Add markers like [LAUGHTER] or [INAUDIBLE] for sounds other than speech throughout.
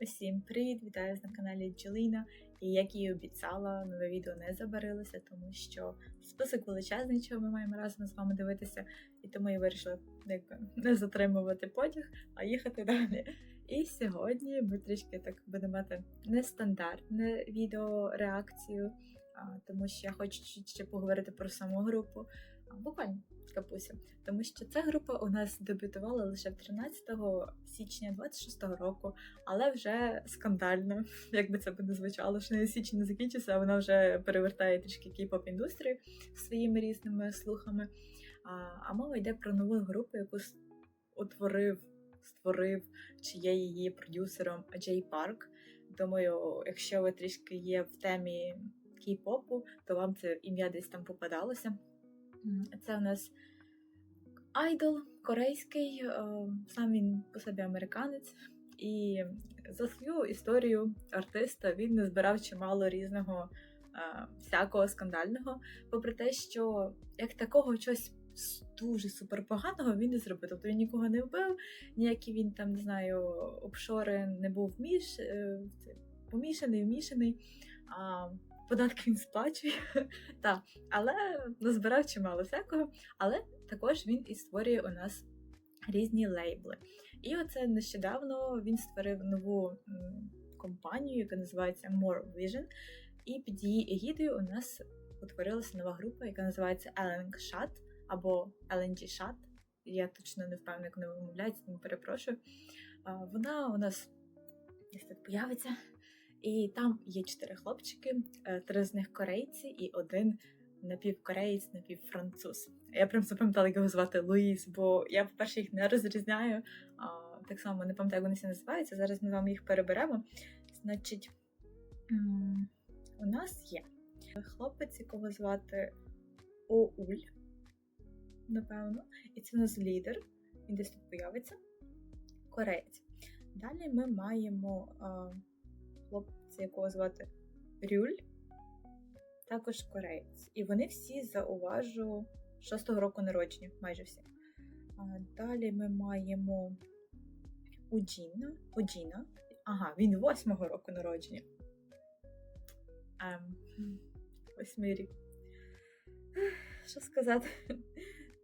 Усім привіт! Вітаю вас на каналі Джоліна. І як і обіцяла, нове відео не забарилося, тому що список величезний, чого ми маємо разом з вами дивитися, і тому я вирішила не затримувати потяг, а їхати далі. І сьогодні ми трішки так будемо мати нестандартне відео реакцію, тому що я хочу ще поговорити про саму групу. Буквально капуся, тому що ця група у нас дебютувала лише 13 січня 26-го року, але вже скандально, [LAUGHS] як би це би не звучало, що не січень не закінчився, а вона вже перевертає трішки кей-поп індустрію своїми різними слухами. А, а мова йде про нову групу, яку утворив, створив, чи є її продюсером Джей Парк. Думаю, якщо ви трішки є в темі кей-попу, то вам це ім'я десь там попадалося. Це у нас айдол корейський, е, сам він по собі американець. І за свою історію артиста він не збирав чимало різного е, всякого скандального, попри те, що як такого чогось дуже супер поганого він не зробив. Тобто він нікого не вбив, ніякі він там не знаю, обшори не був між, е, помішаний, вмішаний, а податки він сплачує. [LAUGHS] Та, але назбирав чимало всякого. Але також він і створює у нас різні лейбли. І оце нещодавно він створив нову компанію, яка називається More Vision. І під її егідою у нас утворилася нова група, яка називається LNG Shot або LNG Shot. Я точно не впевнена, як вона вимовляється, тому перепрошую. Вона у нас десь тут появиться. І там є чотири хлопчики, е, три з них корейці і один напівкореєць, напівфранцуз. Я прям запам'ятала, як його звати Луїс, бо я, по-перше, їх не розрізняю. Так само не пам'ятаю, як вони всі називаються. Зараз ми вам їх переберемо. Значить, у нас є хлопець, якого звати Оуль, напевно, і це у нас лідер. Він десь тут появиться. Кореєць. Далі ми маємо хлопця, якого звати Рюль, також кореєць. І вони всі зауважу 6-го року народження, майже всі. Далі ми маємо Уджіна. Уджіна. Ага, він 8-го року народження. Ем, восьмий рік. Що сказати?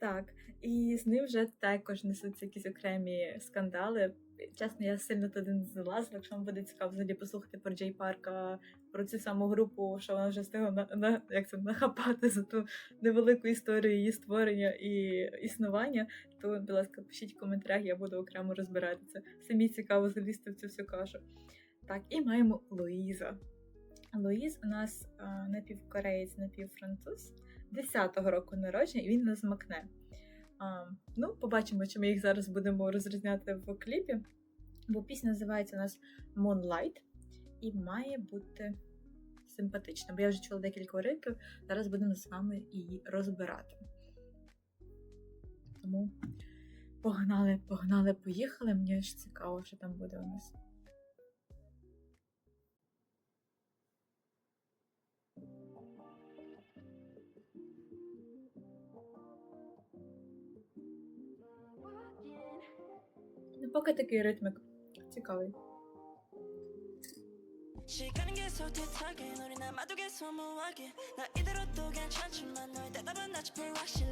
Так, і з ним вже також несуться якісь окремі скандали. Чесно, я сильно туди не залазила. Якщо вам буде цікаво взагалі послухати про Джей Парка, про цю саму групу, що вона вже встигла на, на як це нахапати за ту невелику історію її створення і існування, то, будь ласка, пишіть в коментарях, я буду окремо розбирати це. Самі цікаво залізти в цю всю кашу. Так, і маємо Луїза. Луїз у нас а, напівкореєць, напівфранцуз 10-го року народження, і він нас макне. Ну, побачимо, чи ми їх зараз будемо розрізняти в кліпі. Бо пісня називається у нас Moonlight і має бути симпатична. Бо я вже чула декілька років, зараз будемо з вами її розбирати. Тому погнали, погнали, поїхали. Мені ж цікаво, що там буде у нас. Ну, поки такий ритмик цікавий. 시간은 계속 뒤척인 우리 남아도 계속 무하게 나 이대로 또 괜찮지만 너의 대답은 아직 불확실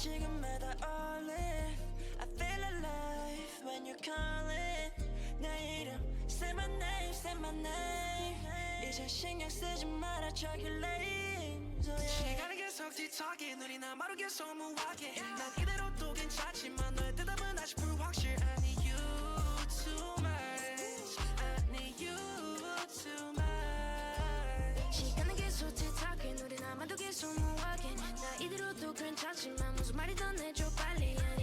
지금 마다 olive I feel alive when you call it. 내 이름 Say my name, say my name 이제 신경 쓰지 마라 저기 lame so yeah. 시간은 계속 뒤척이 눈이 마루 계속 무화게 yeah. 난 이대로 또 괜찮지만 너의 대답은 아직 불확실 I need you too much I need you too much 시간은 계속 뒤척이 눈이 마루 계속 무화게 대로도 괜찮지만 무슨 말이든 해줘 빨리. I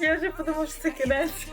Я вже подумав, що це кінець.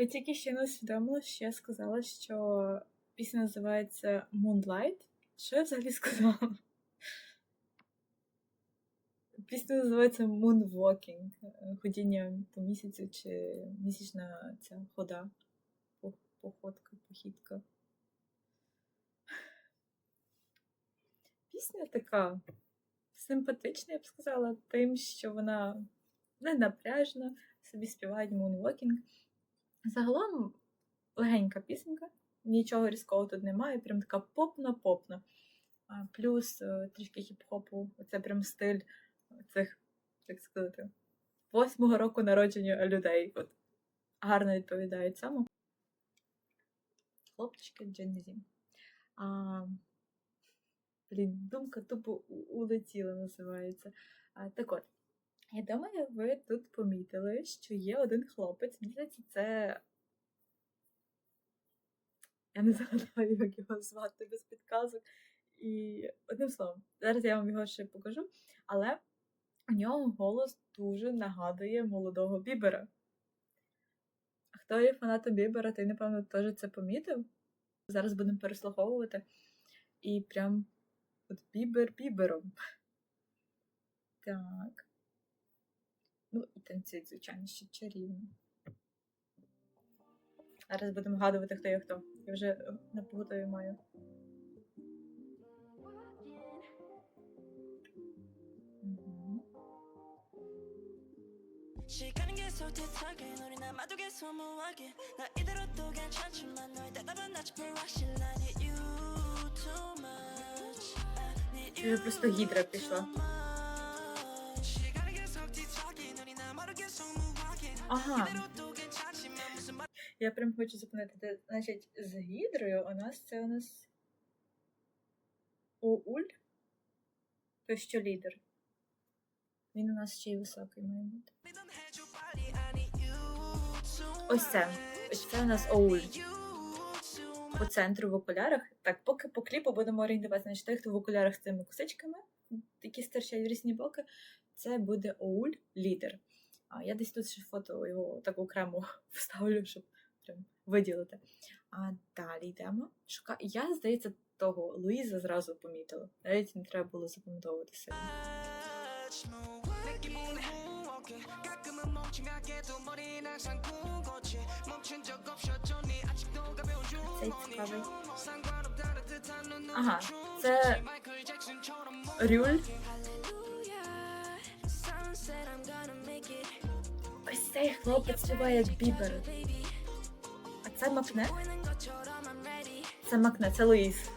Я тільки ще не усвідомила, що я сказала, що пісня називається Moonlight. Що я взагалі сказала? Пісня називається Moonwalking. Ходіння по місяцю чи місячна ця хода. Походка, похідка. Пісня така симпатична, я б сказала, тим, що вона не напряжна, собі співають Moonwalking. Загалом легенька пісенька, нічого різкого тут немає, прям така попна-попна. Плюс е, трішки хіп-хопу, це прям стиль цих, як сказати, восьмого року народження людей. От, гарно відповідають цьому. Хлопчики Джензі. А, блін, думка тупо улетіла, називається. А, так от, я думаю, ви тут помітили, що є один хлопець. Мені здається, це. Я не згадаю, як його звати без підказок. І одним словом, зараз я вам його ще покажу. Але у нього голос дуже нагадує молодого Бібера. Хто є фанатом Бібера, той, напевно, теж це помітив. Зараз будемо переслуховувати. І прям от Бібер Бібером. Так. Ну, і танцюють, звичайно, ще чарівно. Зараз будемо вгадувати, хто є хто. Я вже е, на поготові маю. Мгм. 시간은 계속 뒤척인 우린 아마도 계속 무하긴 나 이대로도 괜찮지만 너의 대답은 아직 불확실 I need you too much I need Я you вже просто гідра пішла. Ага. Я прям хочу зупинити. Значить, з гідрою у нас це у нас Оуль. То що лідер. Він у нас ще й високий має бути. Ось це. Ось це у нас Оуль. По центру в окулярах. Так, поки по кліпу будемо орієнтуватися, значить той, хто в окулярах з цими кусичками. які стирчать в різні боки, це буде Оуль лідер. А Я десь тут ще фото його так окремо [LAUGHS] вставлю, щоб прям виділити. А далі йдемо. Шука... Я, здається, того Луїза зразу помітила. Навіть не треба було запам'ятовувати себе. Ага, це рюль. Цей хлопець співає як бібер. А це макне? Це макне, це Луїс.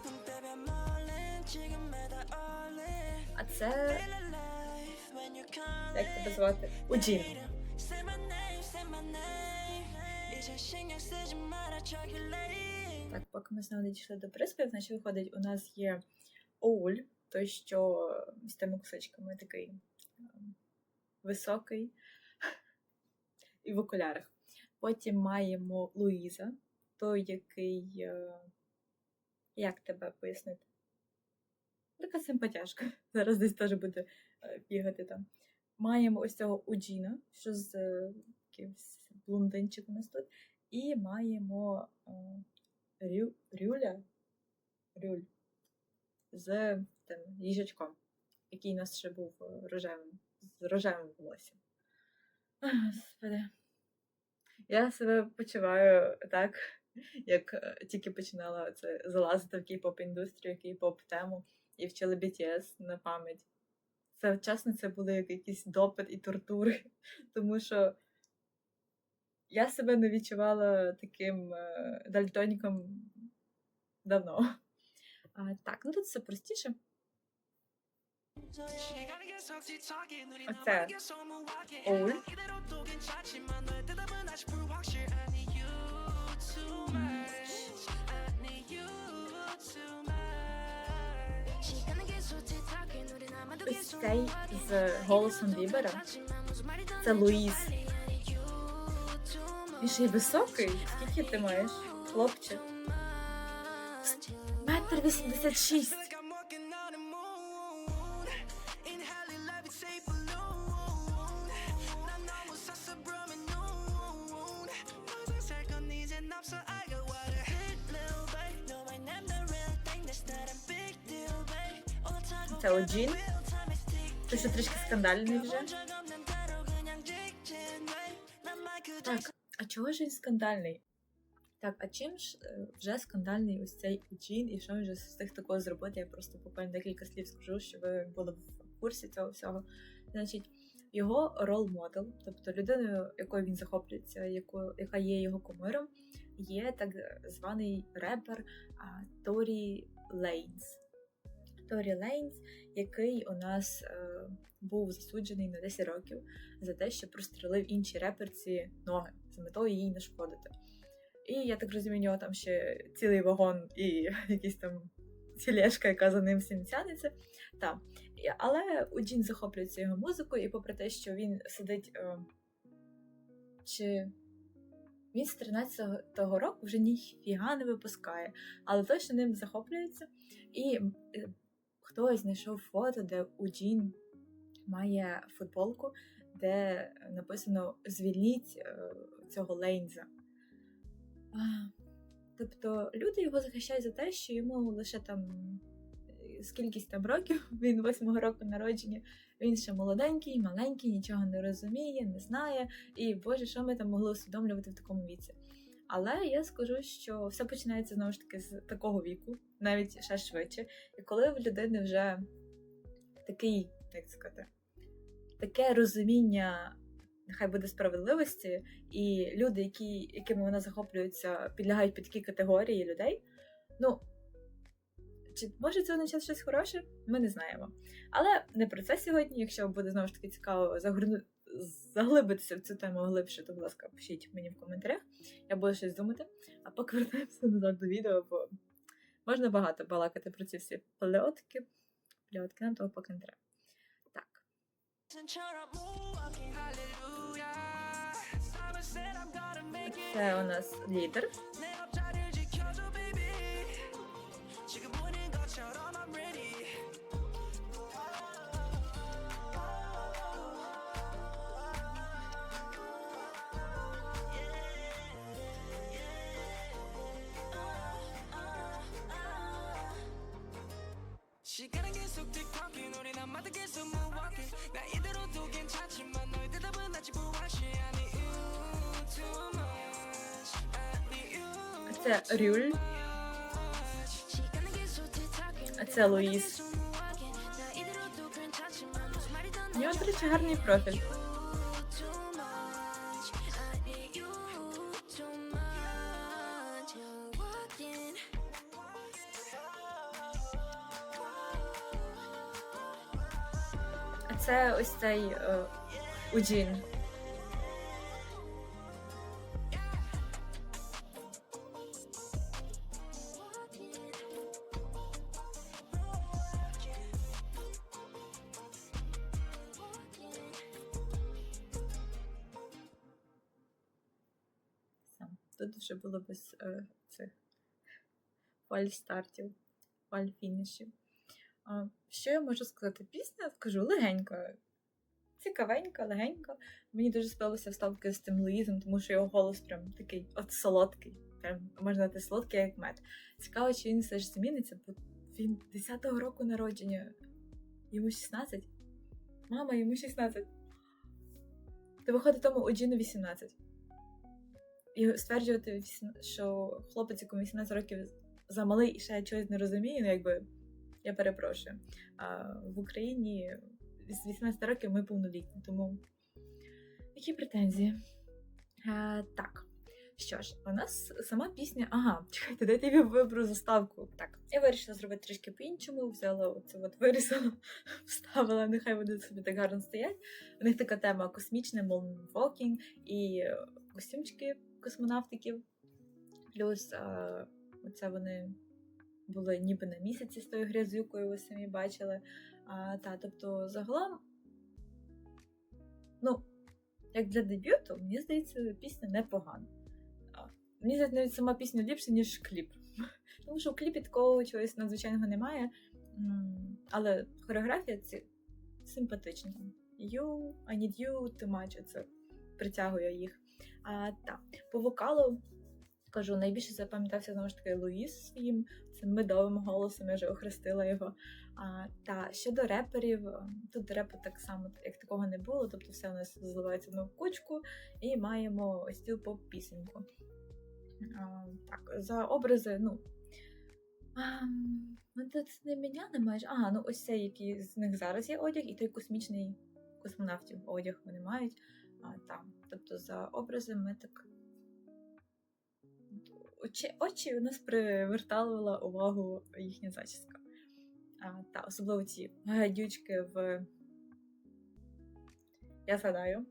А це. Як тебе звати? Уджін. Так, поки ми знову не дійшли до приспів, значить виходить, у нас є оуль, той, що з тими кусочками такий ем, високий і в окулярах. Потім маємо Луїза, той, який. е, Як тебе пояснити? Така симпатяшка. [LAUGHS] Зараз десь теж буде е, бігати там. Маємо ось цього Уджіна, що з е, якимсь блондинчик у нас тут. І маємо Рю, Рюля. Рюль з тим їжачком, який у нас ще був рожевим, з рожевим волоссям. Господи. Я себе почуваю так, як е, тільки починала це залазити в кей-поп індустрію, кей-поп тему і вчила BTS на пам'ять. Це чесно, це були як якісь допит і тортури, [LAUGHS] тому що я себе не відчувала таким е, дальтоніком давно. А, так, ну тут все простіше. Оце Оль. Ось цей з голосом Бібера. Це Луїс. Він ще й високий. Скільки ти маєш? Хлопче. Метр вісімдесят шість. Hello Jean. Це ще трішки скандальний вже. Так, а чого ж він скандальний? Так, а чим ж е, вже скандальний ось цей джін, і що він вже встиг такого зробити? Я просто буквально декілька слів скажу, щоб ви були в курсі цього всього. Значить, його рол-модел, тобто людиною, якою він захоплюється, яко, яка є його кумиром, є так званий репер Торі Лейнс. Торі Лейнс, який у нас е, був засуджений на 10 років за те, що прострелив іншій реперці ноги з метою їй нашкодити. І я так розумію, у нього там ще цілий вагон і [LAUGHS] якийсь там тілешка, яка за ним всім. Та. Але Уджін захоплюється його музикою, і попри те, що він сидить. Е, чи він з 13-го року вже ніфіга не випускає, але точно ним захоплюється. І е, хтось знайшов фото, де Уджін має футболку, де написано Звільніть е, цього Лейнза. Тобто люди його захищають за те, що йому лише там е, скількись там років, [LAUGHS] він восьмого року народження, він ще молоденький, маленький, нічого не розуміє, не знає. І Боже, що ми там могли усвідомлювати в такому віці. Але я скажу, що все починається знову ж таки з такого віку, навіть ще швидше. І коли в людини вже такий, як сказати, таке розуміння, нехай буде справедливості, і люди, які, якими вона захоплюється, підлягають під такі категорії людей. Ну, чи може це означати щось хороше? Ми не знаємо. Але не про це сьогодні. Якщо буде знову ж таки цікаво загорну... заглибитися в цю тему глибше, то, будь ласка, пишіть мені в коментарях. Я буду щось думати. А поки [LAUGHS] вертаємося назад до відео, бо можна багато балакати про ці всі пльотки. Пльотки нам того поки не треба. Так. Це у нас лідер. Це Рюль. А це Луїс. У нього, до речі, гарний профіль. це ось цей е, Уджін. Було без е, цих фальстартів, фальфінішів. А, що я можу сказати? Пісня, скажу, легенька, цікавенька, легенька. Мені дуже сподобалися вставки з тим Луїзом, тому що його голос прям такий от солодкий. Прям можна сказати, солодкий, як мед. Цікаво, чи він все ж зміниться, бо він 10-го року народження. Йому 16. Мама, йому 16. То виходить тому Оджіну 18. І стверджувати, що хлопець, якому 18 років замалий і ще чогось не розуміє, ну якби я перепрошую. А в Україні з 18 років ми повнолітні, тому які претензії? А, так. Що ж, у нас сама пісня. Ага, чекайте, дайте я виберу заставку. Так, я вирішила зробити трішки по-іншому, взяла оце от вирізала, [LAUGHS] вставила, нехай вони собі так гарно стоять. У них така тема космічна, moonwalking і костюмчики космонавтиків. Плюс а, оце вони були ніби на місяці з тою грязюкою, ви самі бачили. А, та, тобто, загалом, ну, як для дебюту, мені здається, пісня непогана. Мені здається, навіть сама пісня ліпша, ніж кліп. [LAUGHS] Тому що в кліпі такого чогось надзвичайного немає. Але хореографія ці симпатична. You, I need you, too much, це притягує їх. А, та. По вокалу кажу, найбільше запам'ятався знову ж таки Луїс своїм цим медовим голосом, я вже охрестила його. А, та щодо реперів, тут репу так само як такого не було, тобто все у нас зливається в кучку, і маємо стіл поп пісеньку. А, так, за образи, ну. А, ну тут не міняли майже. Ага, ну ось цей, який з них зараз є одяг, і той космічний космонавтів одяг вони мають. Там. Тобто за образи ми так очі, очі у нас привертала увагу їхня зачіска. А, та, особливо ці гадючки в. Я згадаю.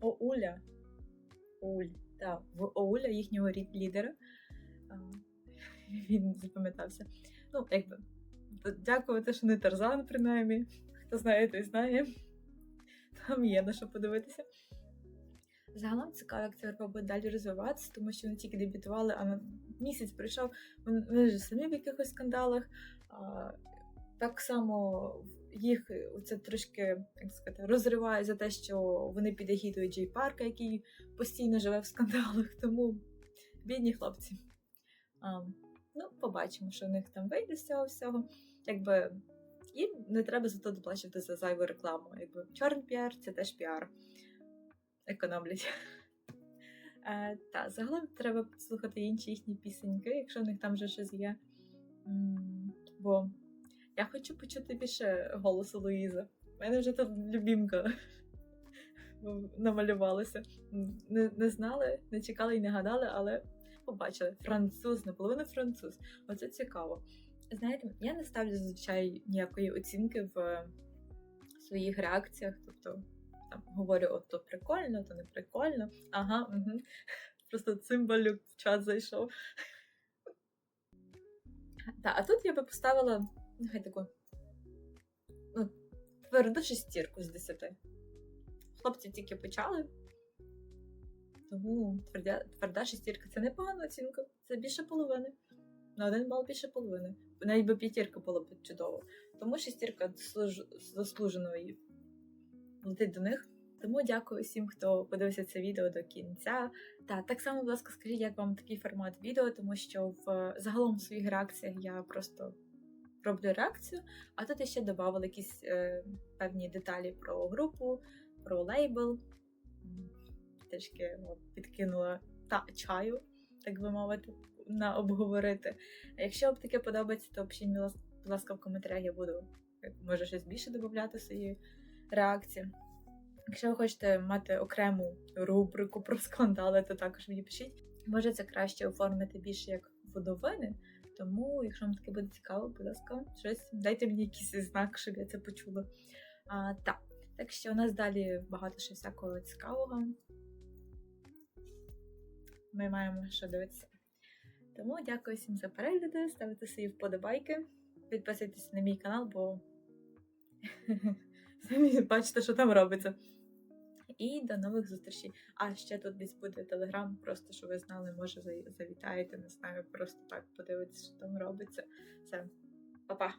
Оуля. Оуль. Так, в Оуля їхнього лідера. А, [LAUGHS] він запам'ятався. Ну, якби. Дякувати, що не Тарзан, принаймні. Хто знає, той знає. Там є на що подивитися. Загалом цікаво, як ця група буде далі розвиватися, тому що вони тільки дебютували, а на місяць прийшов. Вони, ж самі в якихось скандалах. А, так само їх це трошки як сказати, розриває за те, що вони під егідою Джей Парка, який постійно живе в скандалах. Тому бідні хлопці. А, ну, побачимо, що в них там вийде з цього всього. Якби їм не треба за то доплачувати за зайву рекламу. Якби чорний піар це теж піар економлять. [LAUGHS] Е, та, загалом треба слухати інші їхні пісеньки, якщо в них там вже щось є. Бо я хочу почути більше голосу Луїза. У мене вже тут любімка [LAUGHS] намалювалася. Не, не знали, не чекали і не гадали, але побачили. Француз, наполовину француз. Оце цікаво. Знаєте, я не ставлю зазвичай ніякої оцінки в своїх реакціях. Тобто там говорю, от то прикольно, то не прикольно. Ага, угу. [LAUGHS] Просто цимбалюк в чат зайшов. Та, а тут я би поставила, нехай таку ну, тверду шестірку з 10. Хлопці тільки почали. Тому твердя, тверда шестірка це непогана оцінка. Це більше половини. На один бал більше половини. Навіть би п'ятірка була б чудово. Тому шестірка заслуж- заслужено і летить до них. Тому дякую всім, хто подивився це відео до кінця. Та так само, будь ласка, скажіть, як вам такий формат відео, тому що в загалом в своїх реакціях я просто роблю реакцію, а тут я ще додавала якісь е, певні деталі про групу, про лейбл. Трішки підкинула та чаю, так би мовити, на обговорити. А якщо вам таке подобається, то пишіть, будь ласка- в коментарях я буду може щось більше додати свої реакції. Якщо ви хочете мати окрему рубрику про скандали, то також мені пишіть. Може, це краще оформити більше як водовини, Тому, якщо вам таке буде цікаво, будь ласка, щось дайте мені якийсь знак, щоб я це почула. А, так. так що у нас далі багато ще всякого цікавого. Ми маємо що дивитися. Тому дякую всім за перегляди, ставте свої вподобайки, підписуйтесь на мій канал, бо [LAUGHS] самі бачите, що там робиться. І до нових зустрічей. А ще тут десь буде телеграм, просто щоб ви знали, може завітаєте, не знаю, просто так подивитися, що там робиться. Все, па-па!